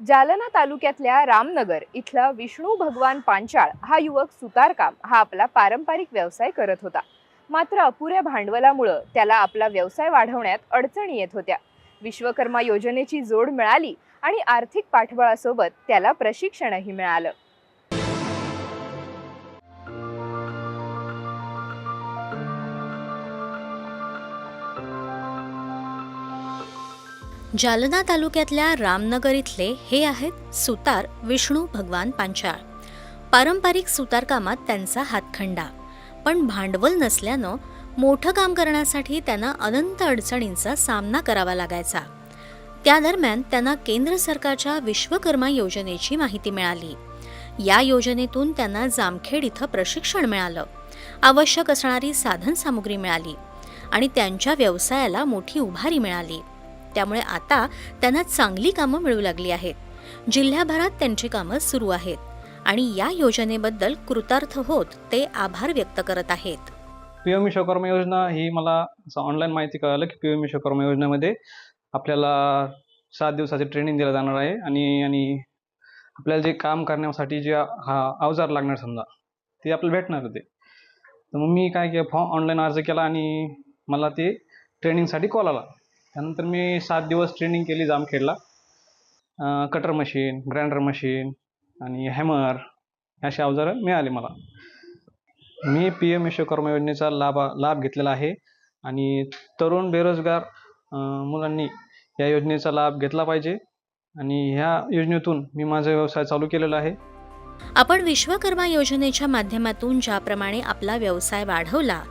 जालना तालुक्यातल्या रामनगर इथला विष्णू भगवान पांचाळ हा युवक सुतारकाम हा आपला पारंपरिक व्यवसाय करत होता. मात्र अपुऱ्या भांडवलामुळं त्याला आपला व्यवसाय वाढवण्यात अडचणी येत होत्या. विश्वकर्मा योजनेची जोड मिळाली आणि आर्थिक पाठबळासोबत त्याला प्रशिक्षणही मिळालं. जालना तालुक्यातल्या रामनगर इथले हे आहेत सुतार विष्णू भगवान पांचाळ. पारंपरिक सुतारकामात त्यांचा हातखंडा. पण भांडवल नसल्यानं मोठं काम करण्यासाठी त्यांना अनंत अडचणींचा सामना करावा लागायचा. त्या दरम्यान त्यांना केंद्र सरकारच्या विश्वकर्मा योजनेची माहिती मिळाली. या योजनेतून त्यांना जामखेड इथं प्रशिक्षण मिळालं. आवश्यक असणारी साधनसामुग्री मिळाली आणि त्यांच्या व्यवसायाला मोठी उभारी मिळाली. त्यामुळे आता त्यांना चांगली कामं मिळू लागली आहेत. जिल्ह्याभरात त्यांची कामं सुरू आहेत आणि या योजनेबद्दल कृतार्थ होत ते आभार व्यक्त करत आहेत. पी एम विश्वकर्मा योजना ही मला असं ऑनलाईन माहिती कळालं की पी एम विश्वकर्मा योजनेमध्ये आपल्याला सात दिवसाचे ट्रेनिंग दिलं जाणार आहे आणि आणि आपल्याला जे काम करण्यासाठी जे हा अवजार लागणार समजा ते आपल्याला भेटणार होते. तर मग मी काय केलं फॉर्म ऑनलाईन अर्ज केला आणि मला ते ट्रेनिंगसाठी कॉल आला. त्यानंतर मी सात दिवस ट्रेनिंग केली जामखेडला. कटर मशीन ग्राइंडर मशीन आणि हॅमर अशी अवजारं मिळाली मला. मी पी एम विश्वकर्मा योजनेचा लाभ लाभ घेतलेला आहे आणि तरुण बेरोजगार मुलांनी या योजनेचा लाभ घेतला पाहिजे आणि ह्या योजनेतून मी माझा व्यवसाय चालू केलेला आहे. आपण विश्वकर्मा योजनेच्या माध्यमातून ज्याप्रमाणे आपला व्यवसाय वाढवला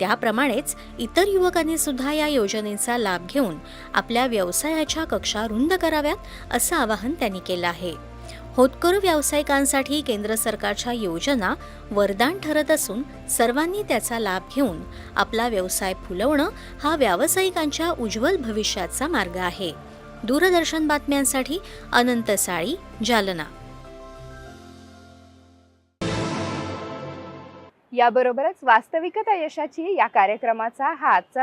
त्याप्रमाणेच इतर युवकांनी सुद्धा या योजनेचा लाभ घेऊन आपल्या व्यवसायाच्या कक्षा रुंद कराव्यात असं आवाहन त्यांनी केलं आहे. होतकरू व्यावसायिकांसाठी केंद्र सरकारच्या योजना वरदान ठरत असून सर्वांनी त्याचा लाभ घेऊन आपला व्यवसाय फुलवणं हा व्यावसायिकांच्या उज्ज्वल भविष्याचा मार्ग आहे. दूरदर्शन बातम्यांसाठी अनंत साळी जालना. याबरोबरच वास्तविकता यशाची या कार्यक्रमाचा हा आजचा